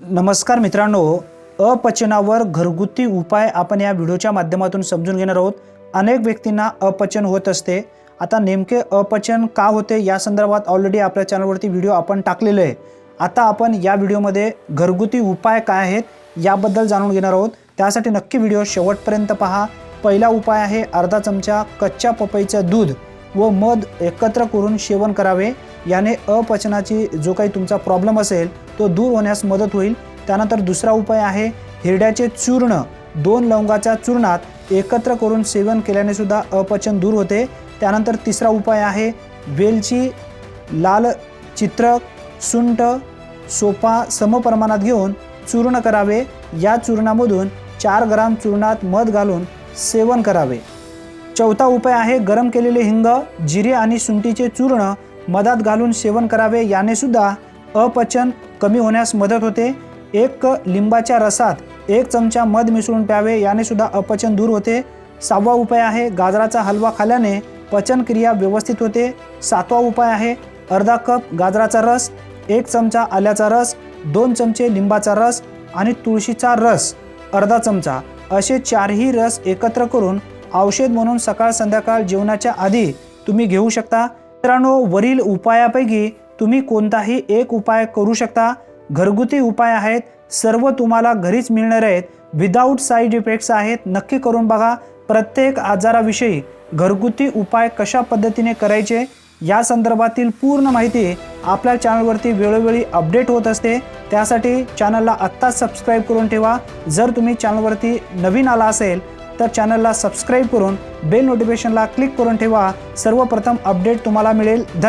नमस्कार मित्रांनो अपचनावर घरगुती उपाय आपण या व्हिडिओच्या माध्यमातून समजून घेणार आहोत. अनेक व्यक्तींना अपचन होत असते. आता नेमके अपचन का होते या संदर्भात ऑलरेडी आपल्या चॅनलवरती व्हिडिओ आपण टाकलेले आहे. आता आपण या व्हिडिओमध्ये घरगुती उपाय काय आहेत याबद्दल जाणून घेणार आहोत. त्यासाठी नक्की व्हिडिओ शेवटपर्यंत पहा. पहिला उपाय आहे अर्धा चमचा कच्च्या पपईचं दूध. व मध एकत्र करून सेवन करावे. याने अपचनाची जो काही तुमचा प्रॉब्लेम असेल तो दूर होण्यास मदत होईल. त्यानंतर दुसरा उपाय आहे हिरड्याचे चूर्ण दोन लवंगाच्या चूर्णात एकत्र करून सेवन केल्याने सुद्धा अपचन दूर होते. त्यानंतर तिसरा उपाय आहे वेलची लाल चित्रक सुंट सोपा समप्रमाणात घेऊन चूर्ण करावे. या चूर्णामधून चार ग्राम चूर्णात मध घालून सेवन करावे. चौथा उपाय आहे गरम केलेले हिंग जिरे आणि सुंठीचे चूर्ण मधात घालून सेवन करावे. याने सुद्धा अपचन कमी होण्यास मदत होते. एक लिंबाच्या रसात एक चमचा मध मिसळून प्यावे. याने सुद्धा अपचन दूर होते. सहावा उपाय आहे गाजराचा हलवा खाल्ल्याने पचनक्रिया व्यवस्थित होते. सातवा उपाय आहे अर्धा कप गाजराचा रस एक चमचा आल्याचा रस दोन चमचे लिंबाचा रस आणि तुळशीचा रस अर्धा चमचा. असे चारही रस एकत्र करून औषध म्हणून सकाळ संध्याकाळ जेवणाच्या आधी तुम्ही घेऊ शकता. मित्रांनो वरील उपायापैकी तुम्ही कोणताही एक उपाय करू शकता. घरगुती उपाय आहेत. सर्व तुम्हाला घरीच मिळणार आहेत. विदाऊट साईड इफेक्ट्स आहेत. नक्की करून बघा. प्रत्येक आजाराविषयी घरगुती उपाय कशा पद्धतीने करायचे या संदर्भातील पूर्ण माहिती आपल्या चॅनलवरती वेळोवेळी अपडेट होत असते. त्यासाठी चॅनलला आत्ताच सबस्क्राईब करून ठेवा. जर तुम्ही चॅनलवरती नवीन आला असेल तर चॅनलला सबस्क्राईब करून बेल नोटिफिकेशनला क्लिक करून ठेवा. सर्वप्रथम अपडेट तुम्हाला मिळेल. ध